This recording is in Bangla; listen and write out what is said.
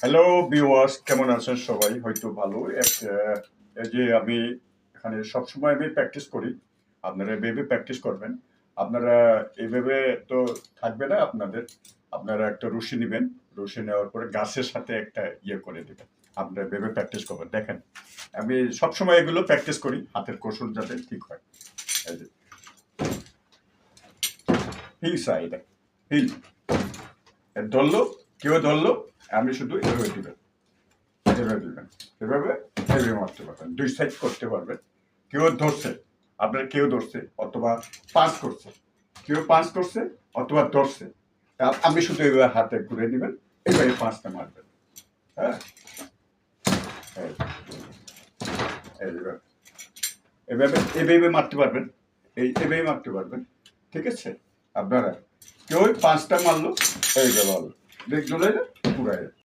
হ্যালো ভিউয়ার্স কেমন আছেন সবাই? হয়তো ভালো। যে আমি এখানে সবসময় আমি প্র্যাকটিস করি, আপনারা এভাবে প্র্যাকটিস করবেন। আপনারা এইভাবে তো থাকবে না আপনাদের। আপনারা একটা রশি নেবেন। রশি নেওয়ার পরে গাছের সাথে একটা ইয়ে করে দেবেন। আপনারা এভাবে প্র্যাকটিস করবেন দেখেন, আমি সবসময় এগুলো প্র্যাকটিস করি, হাতের কৌশল যাতে ঠিক হয়। হিল সাইড হিল ধরলো? কেউ ধরলো? আমি শুধু এভাবে দিবেন এভাবে দিবেন। এভাবে এভাবে মারতে পারবেন দুই সাইড করতে পারবেন। কেউ ধরছে, আপনার কেউ ধরছে, অথবা পাস করছে। কেউ পাস করছে, অথবা ধরছে। আমি শুধু এভাবে হাতে ঘুরে দিবেন এভাবে পাঁচটা মারবেন। হ্যাঁ। এইভাবে। এভাবে এভাবে মারতে পারবেন। এই, এভাবে মারতে পারবেন। ঠিক আছে? আপনারা কেউ পাঁচটা মারলো, এই গেল দেখল Right.